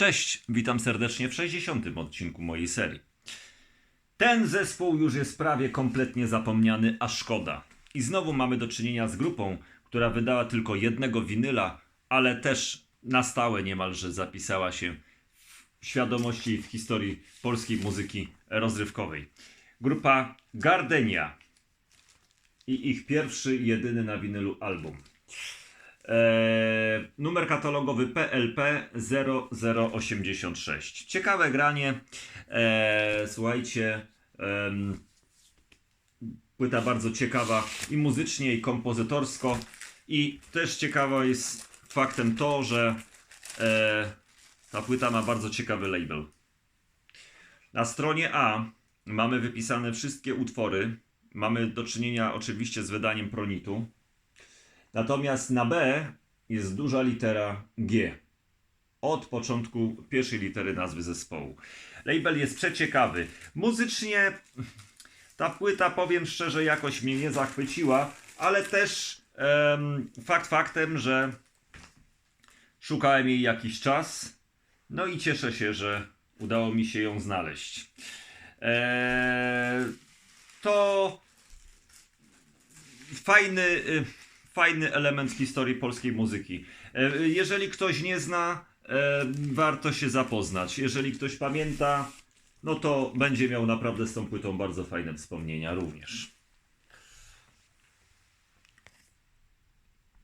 Cześć, witam serdecznie w 60. odcinku mojej serii. Ten zespół już jest prawie kompletnie zapomniany, a szkoda. I znowu mamy do czynienia z grupą, która wydała tylko jednego winyla, ale też na stałe niemalże zapisała się w świadomości w historii polskiej muzyki rozrywkowej. Grupa Gardenia i ich pierwszy jedyny na winylu album. Eee, numer katalogowy PLP 0086. Ciekawe granie. Eee, słuchajcie, em, płyta bardzo ciekawa i muzycznie, i kompozytorsko. I też ciekawa jest faktem to, że e, ta płyta ma bardzo ciekawy label. Na stronie A mamy wypisane wszystkie utwory. Mamy do czynienia oczywiście z wydaniem Pronitu. Natomiast na B jest duża litera G. Od początku pierwszej litery nazwy zespołu. Label jest przeciekawy. Muzycznie ta płyta, powiem szczerze, jakoś mnie nie zachwyciła, ale też fakt faktem, że szukałem jej jakiś czas. No i cieszę się, że udało mi się ją znaleźć. Eee, to fajny, y, fajny element historii polskiej muzyki. E, Jeżeli ktoś nie zna, e, warto się zapoznać. Jeżeli ktoś pamięta, no to będzie miał naprawdę z tą płytą bardzo fajne wspomnienia również.